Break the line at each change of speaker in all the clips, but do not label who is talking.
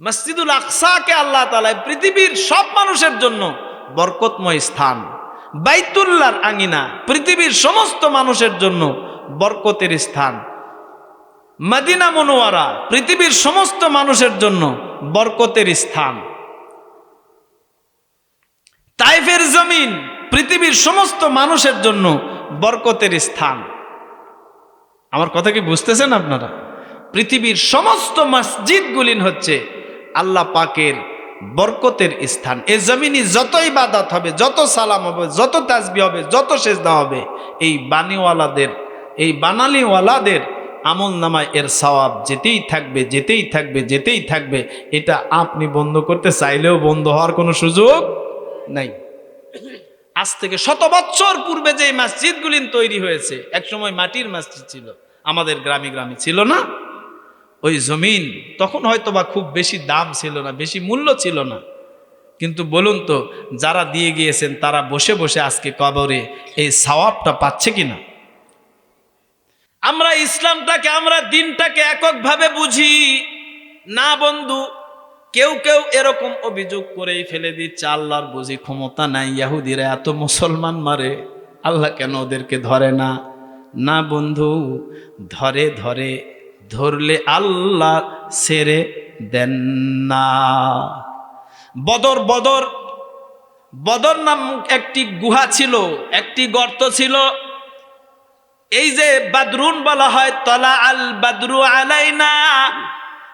মসজিদুল আকসাকে আল্লাহ তালায় পৃথিবীর সব মানুষের জন্য বরকতময় স্থান। বাইতুল্লার আঙিনা পৃথিবীর সমস্ত মানুষের জন্য বরকতের স্থান। মদিনা মনোয়ারা পৃথিবীর সমস্ত মানুষের জন্য বরকতের স্থান। তাইফের জমিন পৃথিবীর সমস্ত মানুষের জন্য বরকতের স্থান। আমার কথা কি বুঝতেছেন আপনারা? পৃথিবীর সমস্ত মসজিদগুলিন হচ্ছে আল্লাহ পাকের বরকতের স্থান। এ জমিনি যতই বাদাত হবে, যত সালাম হবে, যত তাজবি হবে, যত সেজদা হবে, এই বাণীওয়ালাদের, এই বানালিওয়ালাদের আমল নামায় এর সওয়াব যেতেই থাকবে যেতেই থাকবে যেতেই থাকবে। এটা আপনি বন্ধ করতে চাইলেও বন্ধ হওয়ার কোনো সুযোগ নাই। আজ থেকে শত বছর পূর্বে যে মসজিদগুলি তৈরি হয়েছে একসময় মাটির মসজিদ ছিল, আমাদের গ্রামে গ্রামে ছিল না? ওই জমিন, তখন হয়তো বা খুব বেশি দাম ছিল না, বেশি মূল্য ছিল না। কিন্তু বলুন তো, যারা দিয়ে গিয়েছেন, তারা বসে বসে আজকে কবরে এই সওয়াবটা পাচ্ছে কি না? আমরা ইসলামটাকে, আমরা দিনটাকে এককভাবে বুঝি। না বন্ধু, কেউ কেউ এরকম অভিযোগ করেই ফেলে দিচ্ছে, আল্লাহর বুঝি ক্ষমতা নাই, ইয়াহুদিরা এত মুসলমান মারে, আল্লাহ কেন ওদেরকে ধরে না? না বন্ধু, ধরে ধরে ধরলে আল্লাহ ছেড়ে দেন না। বদর বদর। বদর নাম একটি গুহা ছিল, একটি গর্ত ছিল। এই যে বাদরুন বলা হয়, তলা আল বাদরু আলাইনা,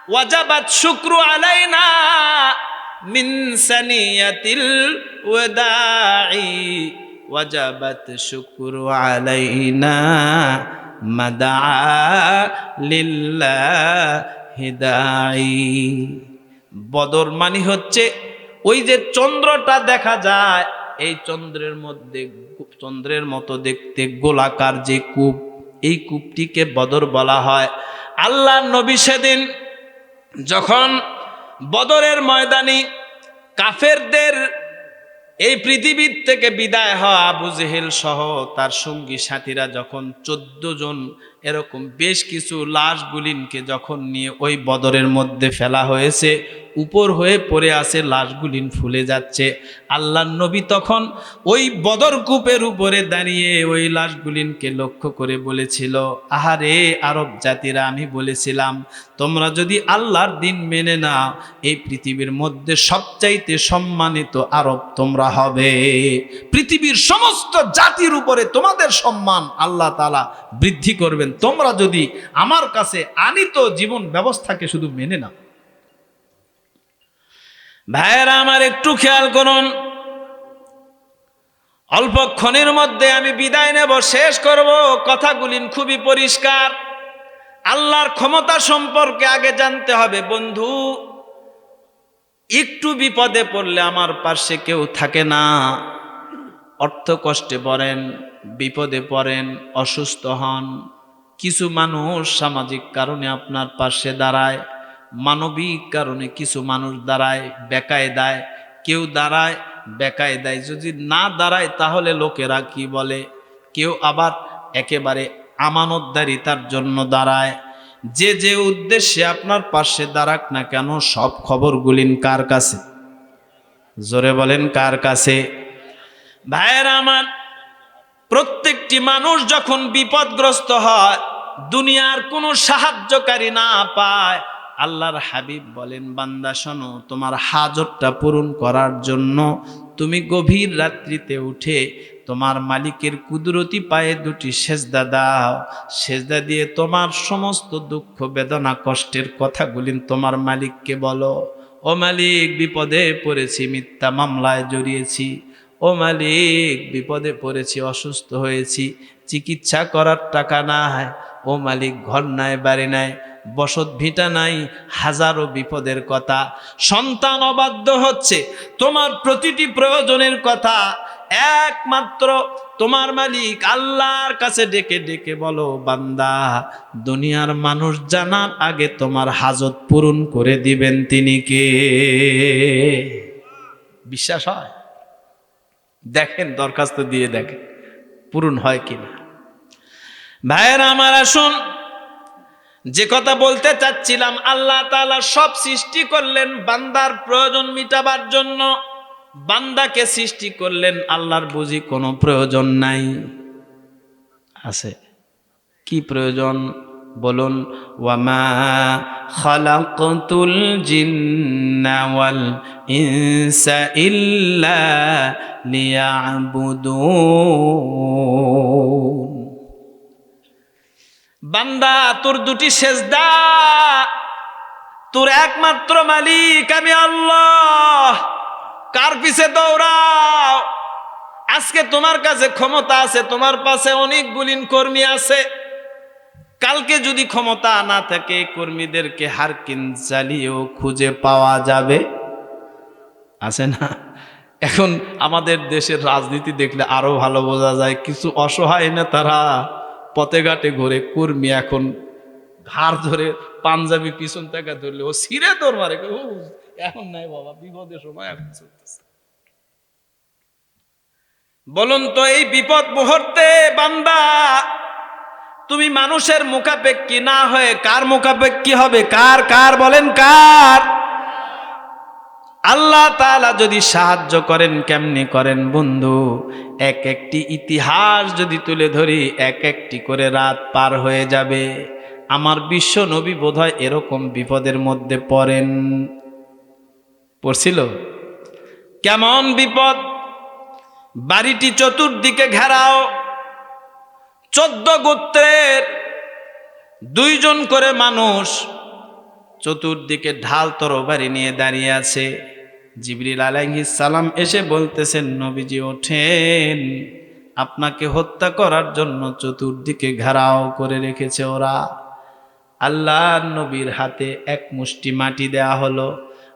ওয়াজাবাত শুক্রু আলাইনা, মিন সানিয়াতিল ওয়াদাই ওয়াজাবাত শুক্রু আলাইনা। মাদা লিল্লাহি দাই বদর মানে হচ্ছে ওই যে চন্দ্রটা দেখা যায়, এই চন্দ্রের মধ্যে চন্দ্রের মতো দেখতে গোলাকার যে কূপ, এই কূপটিকে বদর বলা হয়। আল্লাহ নবী সেদিন যখন বদরের ময়দানি কাফেরদের এই পৃথিবীর থেকে বিদায় হওয়া আবু জেহেল সহ তার সঙ্গী সাথীরা যখন চোদ্দ জন এরকম বেশ কিছু লাশগুলিনকে যখন নিয়ে ওই বদরের মধ্যে ফেলা হয়েছে, উপর হয়ে পড়ে আছে লাশগুলিন ফুলে যাচ্ছে। আল্লাহ নবী তখন ওই বদর কূপের উপরে দাঁড়িয়ে ওই লাশগুলিনকে লক্ষ্য করে বলেছিল, আহারে, আরব জাতিরা, আমি বলেছিলাম, তোমরা যদি আল্লাহর দিন মেনে না এই পৃথিবীর মধ্যে সবচাইতে সম্মানিত আরব তোমরা হবে। পৃথিবীর সমস্ত জাতির উপরে তোমাদের সম্মান আল্লাহ তালা বৃদ্ধি করবেন তোমরা যদি আমার কাছে আনিত জীবন ব্যবস্থাকে শুধু মেনে নাও। ভাইয়েরা, আমার একটু খেয়াল করুন। অল্পক্ষণের মধ্যে আমি বিদায় নেব, শেষ করব। কথাগুলি খুবই পরিষ্কার। আল্লাহর ক্ষমতা সম্পর্কে আগে জানতে হবে। বন্ধু, একটু বিপদে পড়লে আমার পাশে কেউ থাকে না। অর্থ কষ্টে পড়েন, বিপদে পড়েন, অসুস্থ হন। কিছু মানুষ সামাজিক কারণে আপনার পাশে দাঁড়ায়, মানবিক কারণে কিছু মানুষ দাঁড়ায় বেকায় দেয় কেউ দাঁড়ায় বেকায় দেয় যদি না দাঁড়ায়, তাহলে লোকেরা কি বলে? কেউ আবার একেবারে আমানতদারিতার জন্য দাঁড়ায়। যে যে উদ্দেশ্যে আপনার পাশে দাঁড়াক না কেন, সব খবরগুলিন কার কাছে? জোরে বলেন, কার কাছে? ভাইয়েরা আমার, প্রত্যেকটি মানুষ যখন বিপদগ্রস্ত হয় দুনিয়ার কোনো সাহায্যকারী না পায়। আল্লাহর হাবিব বলেন, বান্দা, শোনো, তোমার হাজতটা পূরণ করার জন্য তুমি গভীর রাত্রিতে উঠে তোমার মালিকের কুদরতি পায়ে দুটি সেজদা দাও। সেজদা দিয়ে তোমার সমস্ত দুঃখ, বেদনা, কষ্টের কথাগুলি তোমার মালিককে বলো। ও মালিক, বিপদে পড়েছি, মিথ্যা মামলায় জড়িয়েছি। ও মালিক, বিপদে পড়েছি, অসুস্থ হয়েছি, চিকিৎসা করার টাকা নাই। ও মালিক, ঘর নাই, বাড়ি নাই, বসত ভিটা নাই, হাজারো বিপদের কথা। সন্তান অবাধ্য হচ্ছে, তোমার প্রতিটি প্রয়োজনের কথা। একমাত্র তোমার মালিক আল্লাহর কাছে ডেকে ডেকে বলো, বান্দা, দুনিয়ার মানুষ জানার আগে তোমার হাজত পূরণ করে দিবেন তিনি কে? বিশ্বাস হয়? দেখেন, দরখাস্ত দিয়ে দেখেন, পূরণ হয় কিনা। ভাইয়েরা আমার আসুন, যে কথা বলতে চাচ্ছিলাম, আল্লাহ তাআলা সব সৃষ্টি করলেন বান্দার প্রয়োজন মিটাবার জন্য। বান্দাকে সৃষ্টি করলেন আল্লাহর বুঝি কোনো প্রয়োজন নাই। আছে। কি প্রয়োজন? বলুন, ওয়ামা খালাকতুল জিন্না ওয়াল ইনসা ইল্লা বান্দা, তোর দুটি সেজদা। তোর একমাত্র মালিক আমি আল্লাহ। কার পিছে দৌড়াও? আজকে তোমার কাছে ক্ষমতা আছে, তোমার পাশে অনেক গুলিন কর্মী আছে। কালকে যদি ক্ষমতা না থাকে, কর্মীদেরকে হারকিন চালিয়েও খুঁজে পাওয়া যাবে। আছে না? এখন আমাদের দেশের রাজনীতি দেখলে আরও ভালো বোঝা যায়, কিছু অসহায় না তারা পথে ঘাটে ঘুরে কর্মী এখন ঘাড় ধরে পাঞ্জাবি পিছন থেকে ধরলে, ও সিরে তোর মারে এখন নাই বাবা, বিপদের সময় এখন চলতেছে। বলুন তো, এই বিপদ মুহূর্তে বান্দা, তুমি মানুষের মুখাপেক্ষী না হয়ে কার মুখাপেক্ষী হবে? কার কার বলেন কার? আল্লাহ তাআলা যদি সাহায্য করেন, কেমনি করেন বন্ধু? এক একটি ইতিহাস যদি তুলে ধরি, এক একটি করে রাত পার হয়ে যাবে। আমার বিশ্ব নবী বোধহয় এরকম বিপদের মধ্যে পড়েন। পড়ছিল? কেমন বিপদ? বাড়িটি চতুর্দিকে ঘেরাও। চোদ্দ গোত্রের দুইজন করে মানুষ চতুর্দিকে ঢাল তরবারি নিয়ে দাঁড়িয়ে আছে। জিবরিল আলাইহিস সালাম এসে বলতেছেন, নবীজি ওঠেন। আপনাকে হত্যা করার জন্য চতুর্দিকে ঘেরাও করে রেখেছে ওরা। আল্লাহ নবীর হাতে এক মুষ্টি মাটি দেয়া হলো।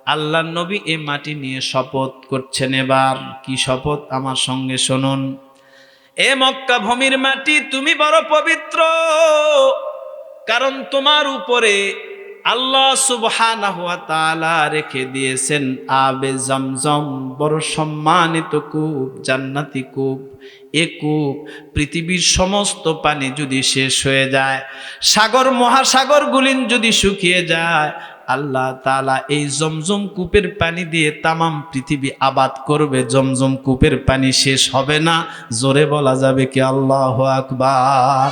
আল্লাহ নবী এ মাটি নিয়ে শপথ করছেন এবার। কি শপথ? আমার সঙ্গে শুনুন। এ মক্কা ভূমির মাটি তুমি বড় পবিত্র, কারণ তোমার উপরে আল্লাহ সুবহানাহু ওয়া তাআলা রেখে দিয়েছেন আবে জমজম, বড় সম্মানিত কূপ, জান্নাতি কূপ। এ কূপ পৃথিবীর সমস্ত পানি যদি শেষ হয়ে যায়, সাগর, মহাসাগর গুলিন যদি শুকিয়ে যায়, আল্লাহ তাআলা এই জমজম কূপের পানি দিয়ে তামাম পৃথিবী আবাদ করবে। জমজম কূপের পানি শেষ হবে না। জোরে বলা যাবে কি আল্লাহ আকবার।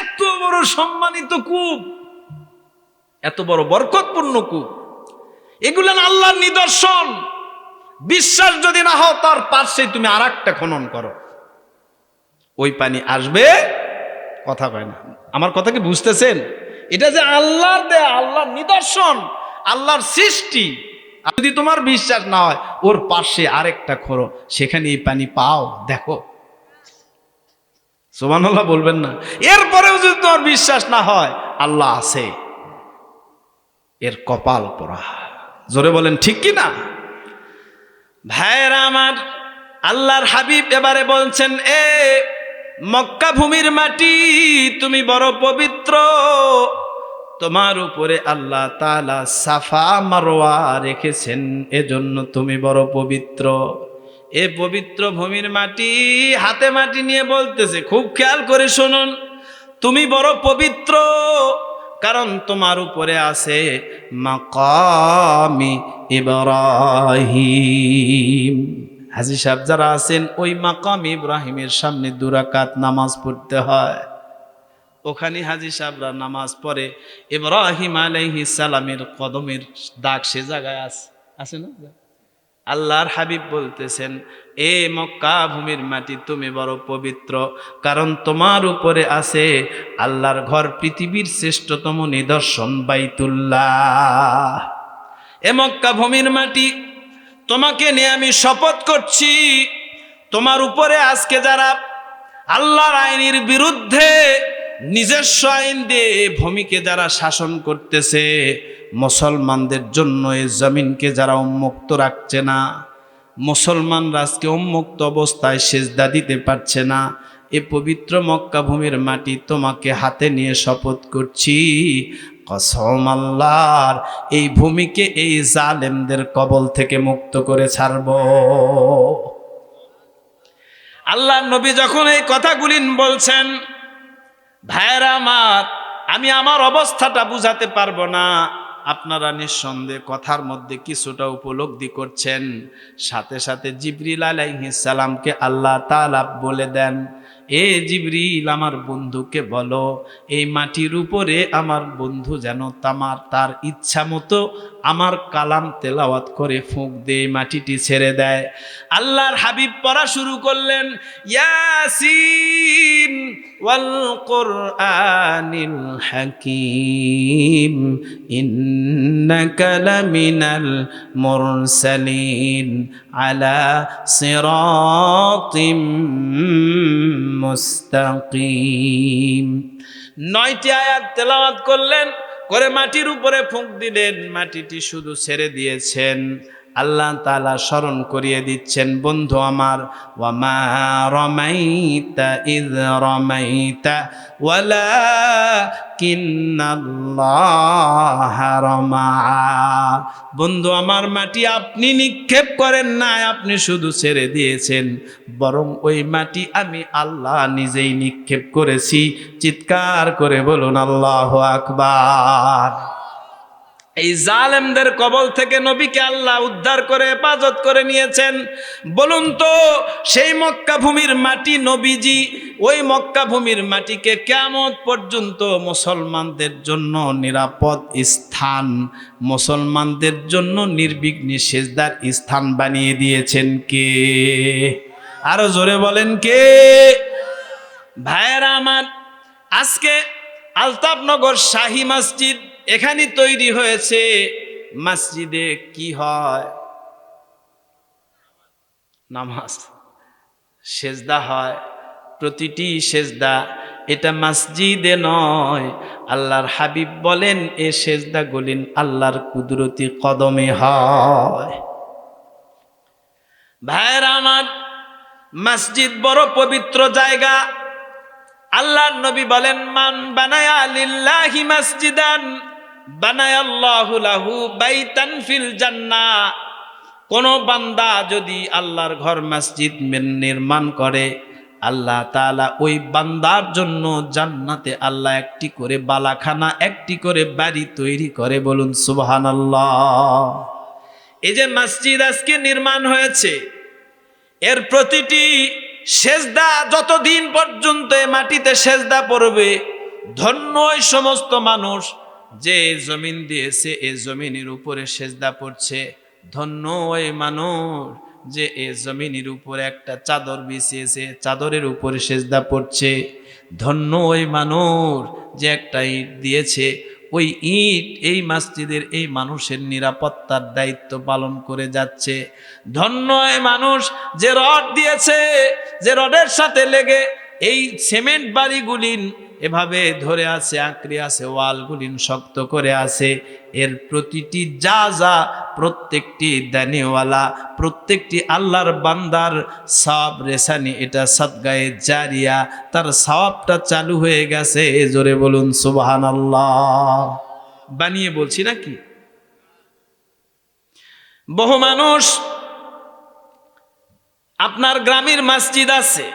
এত বড় সম্মানিত কূপ এত বড় বরকতপূর্ণ কূপ। এগুলো আল্লাহর নিদর্শন। বিশ্বাস যদি না হও তার পার্শ্বে তুমি আর একটা খনন করো। ওই পানি আসবে, কথা কয় না। আমার কথা কি বুঝতেছেন? এটা যে আল্লাহর দেয়া, আল্লাহর নিদর্শন, আল্লাহর সৃষ্টি। যদি তোমার বিশ্বাস না হয়, ওর পাশে আরেকটা খোরো, সেখানে এই পানি পাও, দেখো। সোমানাল্লাহ বলবেন না। এরপরেও যদি তোমার বিশ্বাস না হয়, আল্লাহ আছে। এর কপাল পরা জোরে বলেন, ঠিক কি না? ভাইয়েরা আমার, আল্লাহর হাবিব এবারে বলছেন, এ মক্কা ভূমির মাটি, তুমি বড় পবিত্র। তোমার উপরে আল্লাহ তালা সাফা মারোয়া রেখেছেন, এজন্য তুমি বড় পবিত্র। এ পবিত্র ভূমির মাটি হাতে মাটি নিয়ে বলতেছে, খুব খেয়াল করে শুনুন, তুমি বড় পবিত্র। কারণ তোমার উপরে আছে মাকামি ইব্রাহিম। হাজি সাহেব যারা আছেন, ওই মাকাম ইব্রাহিমের সামনে দুরাকাত নামাজ পড়তে হয়। ওখানে হাজি সাহেবরা নামাজ পড়ে। ইব্রাহিম আলাইহিস সালামের কদমের দাগ সে জায়গায় আছে আছে না? আল্লাহর হাবিব বলতেছেন, এ মক্কা ভূমির মাটি তুমি বড় পবিত্র, কারণ তোমার উপরে আছে আল্লাহর ঘর পৃথিবীর শ্রেষ্ঠতম নিদর্শন বাইতুল্লাহ। এ মক্কা ভূমির মাটি, তোমাকে নিয়ে আমি শপথ করছি, তোমার উপরে আজকে যারা আল্লাহর আইনের বিরুদ্ধে নিজস্ব আইন দিয়ে ভূমিকে যারা শাসন করতেছে, মুসলমানদের জন্য এই জমিনকে যারা উন্মুক্ত রাখছে না, মুসলমানরা আজকে উন্মুক্ত অবস্থায় সেজদা দিতে পারছে না, এ পবিত্র মক্কা ভূমির মাটি তোমাকে হাতে নিয়ে শপথ করছি। কসম আল্লাহর, এই ভূমিকে এই জালেমদের কবল থেকে মুক্ত করে ছাড়ব। আল্লাহ নবী যখন এই কথাগুলি বলছেন ভাইরা আমার, আমি আমার অবস্থাটা বুঝাতে পারব না। আপনারা নিঃসন্দেহে কথার মধ্যে কিছুটা উপলব্ধি করছেন। সাথে সাথে জিবরিল আলাইহিস সালামকে আল্লাহ তাআলা বলে দেন এ জিবরিল, আমার বন্ধুকে বলো, এই মাটির উপরে আমার বন্ধু যেন তামার, তার ইচ্ছা মতো আমার কালাম তেলাওয়াত করে ফুঁক দিয়ে মাটিটি ছেড়ে দেয়। আল্লাহর হাবিব পড়া শুরু করলেন, ইয়াসিন ওয়াল কোরআনিল হাকিম, ইন্নাকা লামিনাল মুরসালিন আলা সিরাতিম মুস্তাকিম। নয়টি আয়াত তেলাওয়াত করলেন করে মাটির উপরে ফুঁক দিলেন মাটিটি শুধু ছেড়ে দিয়েছেন। আল্লাহ তালা স্মরণ করিয়ে দিচ্ছেন, বন্ধু আমার, ওয়ামা রমাইতা ইদ রমাইতা ওয়ালা বন্ধু আমার, মাটি আপনি নিক্ষেপ করেন না আপনি শুধু ছেড়ে দিয়েছেন, বরং ওই মাটি আমি আল্লাহ নিজেই নিক্ষেপ করেছি। চিৎকার করে বলুন, আল্লাহ আকবার। এই জালেমদের কবল থেকে নবীকে আল্লাহ উদ্ধার করে, হেফাজত করে নিয়েছেন। বলুন তো, সেই মক্কা ভূমির মাটি নবীজি, ওই মক্কা ভূমির মাটিকে কেমন পর্যন্ত মুসলমানদের জন্য নিরাপদ স্থান, মুসলমানদের জন্য নির্বিঘ্নে সেজদার স্থান বানিয়ে দিয়েছেন কে? আরও জোরে বলেন কে? ভাইয়েরা আমার, আজকে আলতাফনগর শাহী মসজিদ এখানে তৈরি হয়েছে মসজিদে কি হয়? নামাজ। সেজদা হয়। প্রতিটি সেজদা এটা মসজিদে নয়। আল্লাহর হাবিব বলেন, এ সেজদা গলিন আল্লাহর কুদরতি কদমে হয়। ভাইয়েরা আমার, মসজিদ বড় পবিত্র জায়গা। আল্লাহর নবী বলেন, মান বানায়া লিল্লাহি মসজিদান আল্লাহু লাহু কোন বান্দা যদি আল্লাহর ঘর মসজিদ নির্মাণ করে, আল্লাহ তাআলা ওই বান্দার জন্য জান্নাতে আল্লাহ একটি করে বালাখানা, একটি করে বাড়ি তৈরি করে বলুন সুবহানাল্লাহ। এই যে মসজিদ আজকে নির্মাণ হয়েছে, এর প্রতিটি সেজদা যতদিন পর্যন্ত মাটিতে সেজদা পড়বে, ধন্য সমস্ত মানুষ যে জমিন দিয়েছে এ জমিনের উপরে সেজদা পড়ছে, ধন্য ওই মানুষ যে এ জমিনের উপরে একটা চাদর বিছিয়েছে, চাদরের উপরে সেজদা পড়ছে। ধন্য ওই মানুষ যে একটা ইট দিয়েছে। ওই ইট এই মসজিদের এই মানুষের নিরাপত্তার দায়িত্ব পালন করে যাচ্ছে। ধন্য এই মানুষ যে রড দিয়েছে, যে রডের সাথে লেগে এই সিমেন্ট বাড়িগুলি এভাবে ধরে আছে, আঁকড়ে আছে, ওয়ালগুলি শক্ত করে আছে। এর প্রতিটি যা যা প্রত্যেকটি দানিওয়ালা, প্রত্যেকটি আল্লাহর বান্দার সব রেসানি এটা সদগায়ে জারিয়া, তার সওয়াবটা চালু হয়ে গেছে। জোরে বলুন সুবহান আল্লাহ বানিয়ে বলছি নাকি? বহু মানুষ আপনার গ্রামের মসজিদ আছে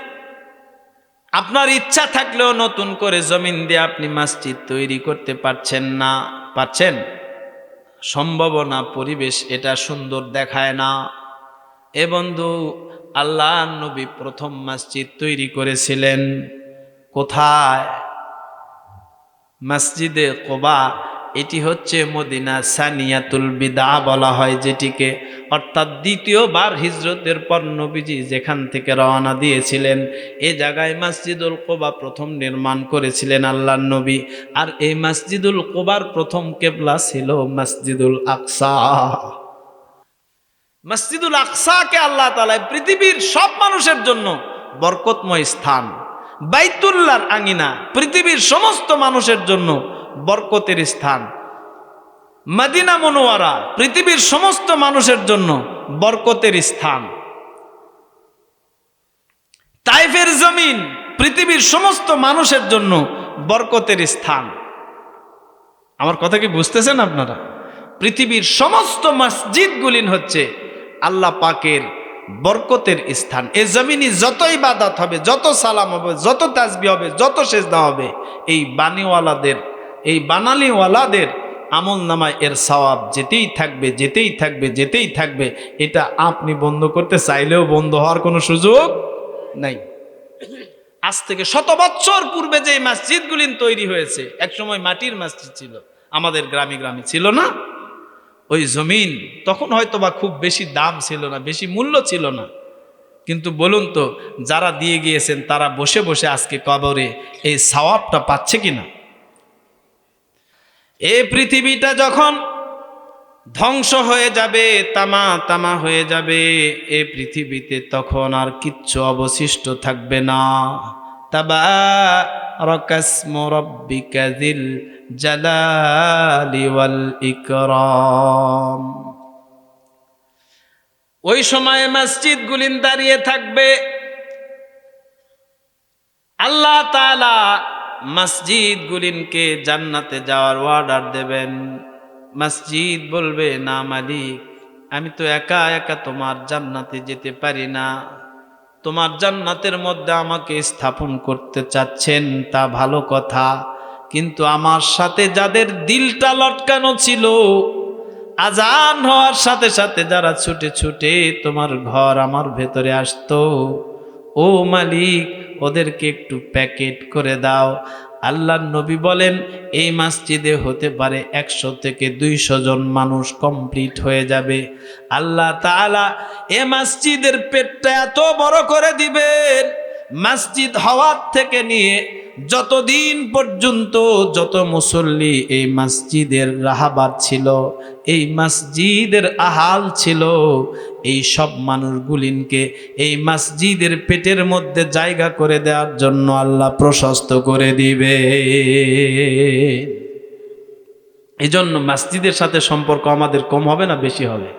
আপনার ইচ্ছা থাকলেও নতুন করে জমিন দিয়ে আপনি মসজিদ তৈরি করতে পারছেন না, পারছেন? সম্ভাবনা পরিবেশ এটা সুন্দর দেখায় না। এ বন্ধু, আল্লাহ নবী প্রথম মসজিদ তৈরি করেছিলেন কোথায়? মসজিদে কোবা এটি হচ্ছে মদিনা সানিয়াতুল বিদা বলা হয়, যেটিকে অর্থাৎ দ্বিতীয়বার হিজরতের পর নবীজি যেখান থেকে রওনা দিয়েছিলেন, এ জায়গায় মসজিদুল কোবা প্রথম নির্মাণ করেছিলেন আল্লাহ নবী। আর এই মসজিদুল কোবার প্রথম কেবলা ছিল মসজিদুল আকসা। মসজিদুল আকসাকে আল্লাহ তালায় পৃথিবীর সব মানুষের জন্য বরকতময় স্থান। বাইতুল্লার আঙিনা পৃথিবীর সমস্ত মানুষের জন্য বরকতের স্থান। মদিনা মনোয়ারা, পৃথিবীর সমস্ত মানুষের জন্য বরকতের স্থান। তাইফের জমিন, পৃথিবীর সমস্ত মানুষের জন্য বরকতের স্থান। আমার কথা কি বুঝতেছেন আপনারা? পৃথিবীর সমস্ত মসজিদগুলিন হচ্ছে আল্লাহ পাকের বরকতের স্থান। এ জমিনি যত ইবাদত হবে, যত সালাম হবে, যত তাজবি হবে, যত সেজদা হবে, এই বাণীওয়ালাদের এই বানালিওয়ালাদের আমল নামায় এর সওয়াব যেতেই থাকবে যেতেই থাকবে যেতেই থাকবে, এটা আপনি বন্ধ করতে চাইলেও বন্ধ হওয়ার কোনো সুযোগ নাই। আজ থেকে শত বছর পূর্বে যে মসজিদগুলি তৈরি হয়েছে, একসময় মাটির মসজিদ ছিল, আমাদের গ্রামে গ্রামে ছিল না। ওই জমিন তখন হয়তো বা খুব বেশি দাম ছিল না, বেশি মূল্য ছিল না। কিন্তু বলুন তো, যারা দিয়ে গিয়েছেন, তারা বসে বসে আজকে কবরে এই সওয়াবটা পাচ্ছে কিনা? এই পৃথিবীটা যখন ধ্বংস হয়ে যাবে, তামা তামা হয়ে যাবে, এ পৃথিবীতে তখন আর কিচ্ছু অবশিষ্ট থাকবে না। তাবা রকাসমু রব্বিকা যিল জালালি ওয়াল ইকরাম। ওই সময়ে মসজিদ গুলিন দাঁড়িয়ে থাকবে। আল্লাহ তাআলা মসজিদ গুলিনকে জান্নাতে যাওয়ার অর্ডার দেবেন। মসজিদ বলবে, না মালিক, আমি তো একা একা তোমার জান্নাতে যেতে পারি না। তোমার জান্নাতের মধ্যে আমাকে স্থাপন করতে চাচ্ছেন, তা ভালো কথা। কিন্তু আমার সাথে যাদের দিলটা লটকানো ছিল, আজান হওয়ার সাথে সাথে যারা ছুটে ছুটে তোমার ঘর আমার ভেতরে আসতো। ও মালিক, ওদেরকে একটু প্যাকেট করে দাও। আল্লাহ নবী বলেন, এই মসজিদে হতে পারে একশো থেকে দুইশো জন মানুষ কমপ্লিট হয়ে যাবে। আল্লাহ তাআলা এ মসজিদের পেটটা এত বড় করে দিবেন, মসজিদ হওয়ার থেকে নিয়ে যতদিন পর্যন্ত যত মুসল্লি এই মসজিদের রাহাবার ছিল, এই মসজিদের আহাল ছিল এই সব মানুষগুলিনকে এই মসজিদের পেটের মধ্যে জায়গা করে দেওয়ার জন্য আল্লাহ প্রশস্ত করে দিবে। এই জন্য মসজিদের সাথে সম্পর্ক আমাদের কম হবে না, বেশি হবে।